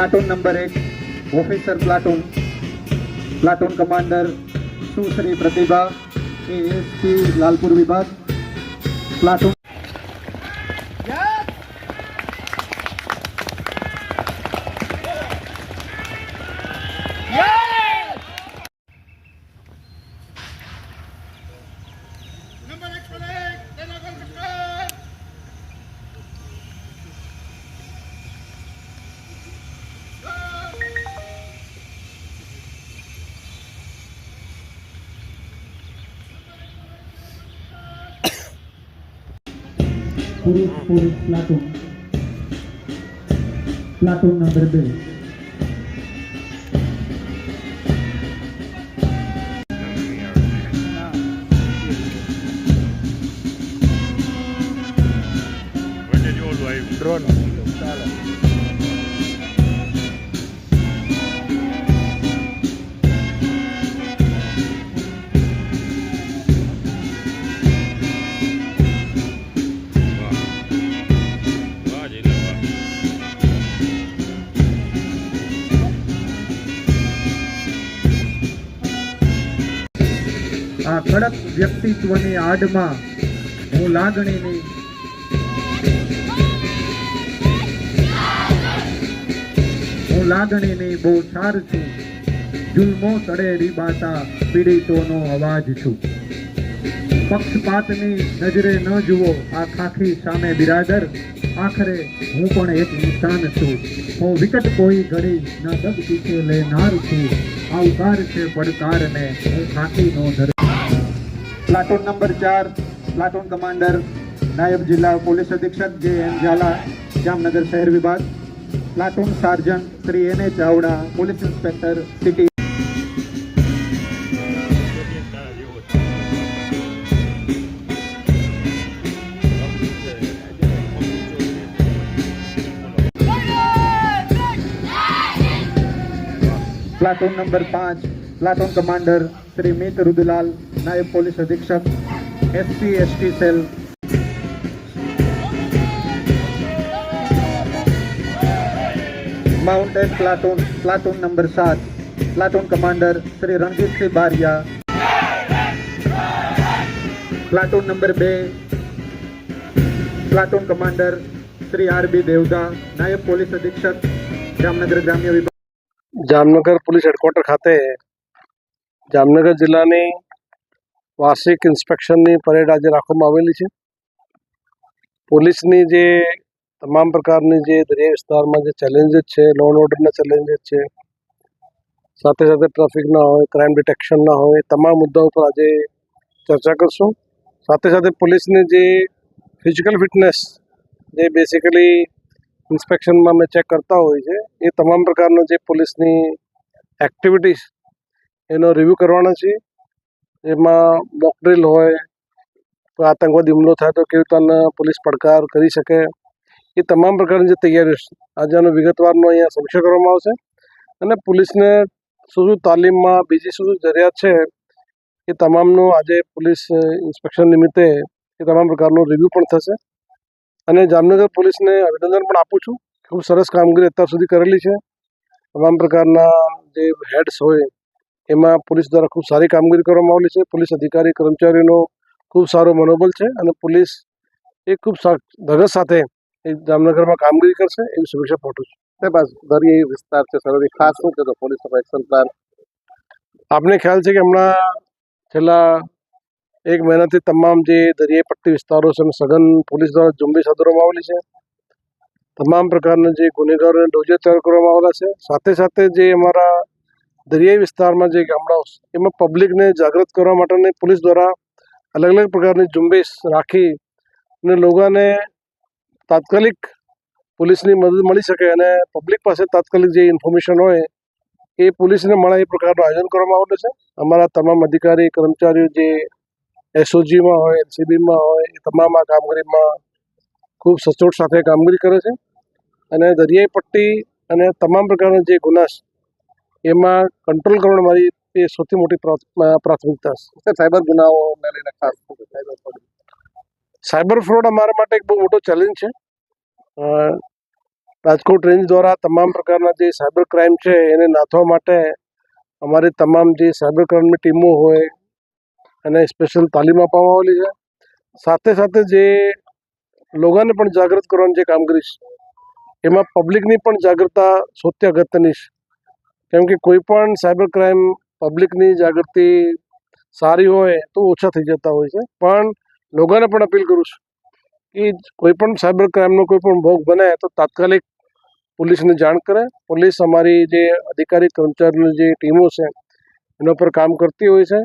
Platoon number એક officer platoon. Platoon commander Sushri Pratibha ASP Lalpur વિભાગ. Platoon પુરુષ પુરુષ પ્લાટૂન પ્લાટૂન નંબર બે આ કડક વ્યક્તિત્વની આડમાં હું લાગણીની હું લાગણીની બહુ સાર છું. જુલ્મો તળે રીબાતા પીડિતોનો અવાજ છું. પક્ષપાતની નજરે ન જુઓ, આ ખાખી સામે બિરાદર. આખરે હું પણ એક ઇન્સાન છું. હું વિકટ કોઈ ઘડી ના દગ પીછે લેનાર છું. આવકાર છે પડકારને હું ખાખીનો ધર પ્લાટૂન નંબર ચાર, પ્લાટૂન કમાન્ડર, નાયબ જિલ્લા પોલીસ અધિક્ષક જે એન ઝાલા, જામનગર શહેર વિભાગ, platoon sergeant Shri N A Chavda, police inspector city. Platoon number પાંચ, પ્લાટૂન કમાન્ડર શ્રી મિત રુદલાલ નાયબ પોલીસ અધિક્ષક SC ST cell mounted platoon platoon number સાત platoon commander Shri Ranjitsinh Baria platoon number બે platoon commander Shri R B Devda નાયબ police અધિક્ષક જામનગર ગ્રામ્ય વિભાગ Jamnagar police headquarter ખાતે જામનગર જિલ્લાની વાર્ષિક ઇન્સ્પેક્શનની પરેડ આજે રાખવામાં આવેલી છે. પોલીસની જે તમામ પ્રકારની જે દરિયા વિસ્તારમાં જે ચેલેન્જીસ છે લો એન્ડ ઓર્ડરના ચેલેન્જીસ છે, સાથે સાથે ટ્રાફિકના હોય ક્રાઇમ ડિટેક્શનના હોય તમામ મુદ્દાઓ પર આજે ચર્ચા કરશું. સાથે સાથે પોલીસની જે ફિઝિકલ ફિટનેસ જે બેસિકલી ઇન્સ્પેક્શનમાં અમે ચેક કરતા હોય છે, એ તમામ પ્રકારનો જે પોલીસની એક્ટિવિટીઝ એનો રિવ્યૂ કરવાનો છે એમાં મોકડ્રીલ હોય, તો આતંકવાદી હુમલો થાય તો કેવી રીતના પોલીસ પડકાર કરી શકે? એ તમામ પ્રકારની જે તૈયારીઓ છે, આજે આનો વિગતવારનો અહીંયા સમીક્ષા કરવામાં આવશે. અને પોલીસને શું શું તાલીમમાં બીજી શું શું જરૂરિયાત છે, એ તમામનું આજે પોલીસ ઇન્સ્પેક્શન નિમિત્તે એ તમામ પ્રકારનો રિવ્યૂ પણ થશે. અને જામનગર પોલીસને અભિનંદન પણ આપું છું. ખૂબ સરસ કામગીરી અત્યાર સુધી કરેલી છે. તમામ પ્રકારના જે હેડ્સ હોય એમાં પોલીસ દ્વારા ખૂબ સારી કામગીરી કરવામાં આવેલી છે. પોલીસ અધિકારી કર્મચારીઓનો ખૂબ સારો મનોબળ છે અને પોલીસ એ ખૂબ ધગસ સાથે એ જામનગરમાં કામગીરી કરશે એવી શુભેચ્છા પાઠવું છું. દરિયાઈ વિસ્તાર છે સરહદી. ખાસ શું કહેતો પોલીસ એક્શન પ્લાન આપને ખ્યાલ છે કે હમણાં છેલ્લા એક મહિનાથી તમામ જે દરિયાઈ પટ્ટી વિસ્તારો છે સઘન પોલીસ દ્વારા ઝુંબેશ હાથ ધરવામાં આવેલી છે. તમામ પ્રકારના જે ગુનેગારોને ડોઝે તૈયાર કરવામાં આવેલા છે. સાથે સાથે જે અમારા દરિયાઈ વિસ્તારમાં જે ગામડાઓ એમાં પબ્લિકને જાગૃત કરવા માટેની પોલીસ દ્વારા અલગ અલગ પ્રકારની ઝુંબેશ રાખી અને લોકોને તાત્કાલિક પોલીસની મદદ મળી શકે અને પબ્લિક પાસે તાત્કાલિક જે ઇન્ફોર્મેશન હોય, એ પોલીસને મળે એ પ્રકારનું આયોજન કરવામાં આવેલું છે. અમારા તમામ અધિકારી, કર્મચારીઓ જે એસઓજીમાં હોય એલસીબીમાં હોય, એ તમામ આ કામગીરીમાં ખૂબ સચોટ સાથે કામગીરી કરે છે. અને દરિયાઈ પટ્ટી અને તમામ પ્રકારના જે ગુના એમાં કંટ્રોલ કરવાની મારી એ સૌથી મોટી પ્રાથમિકતા છે. સાયબર ગુનાઓને લઈને ખાસ સાયબર ફ્રોડ અમારા માટે એક બહુ મોટો ચેલેન્જ છે. રાજકોટ રેન્જ દ્વારા તમામ પ્રકારના જે સાયબર ક્રાઇમ છે એને નાથવા માટે અમારી તમામ જે સાયબર ક્રાઇમની ટીમો હોય એને સ્પેશિયલ તાલીમ આપવામાં આવેલી છે. સાથે સાથે જે લોકોને પણ જાગૃત કરવાની જે કામગીરી છે એમાં પબ્લિકની પણ જાગૃતતા સૌથી અગત્યની છે. કેમ કે કોઈ પણ સાયબર ક્રાઇમ પબ્લિકની જાગૃતિ સારી હોય તો ઓછા થઈ જતા હોય છે. પણ લોકોને પણ અપીલ કરું છું કે કોઈ પણ સાયબર ક્રાઇમનો કોઈ પણ ભોગ બને તો તાત્કાલિક પોલીસને જાણ કરે. પોલીસ અમારી જે અધિકારી કર્મચારીની જે ટીમો છે, એના પર કામ કરતી હોય છે.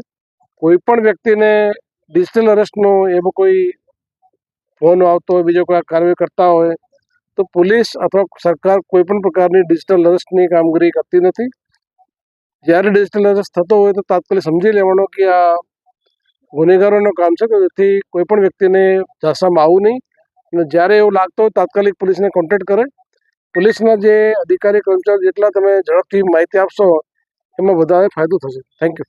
કોઈ પણ વ્યક્તિને ડિજિટલ અરેસ્ટનો એવો કોઈ ફોન આવતો હોય, બીજો કોઈ કાર્યવાહી કરતા હોય તો પોલીસ અથવા સરકાર કોઈ પણ પ્રકારની ડિજિટલ અરેસ્ટની કામગીરી કરતી નથી. જ્યારે ડિજિટલ અરેસ્ટ થતો હોય તો તાત્કાલિક સમજી લેવાનો કે આ ગુનેગારોનું કામ છે જેથી કોઈ પણ વ્યક્તિને ઝાસામાં આવવું નહીં. અને જ્યારે એવું લાગતો હોય તાત્કાલિક પોલીસને કોન્ટેક્ટ કરે. પોલીસના જે અધિકારી કર્મચારી જેટલા તમે ઝડપથી માહિતી આપશો, એમાં વધારે ફાયદો થશે. Thank you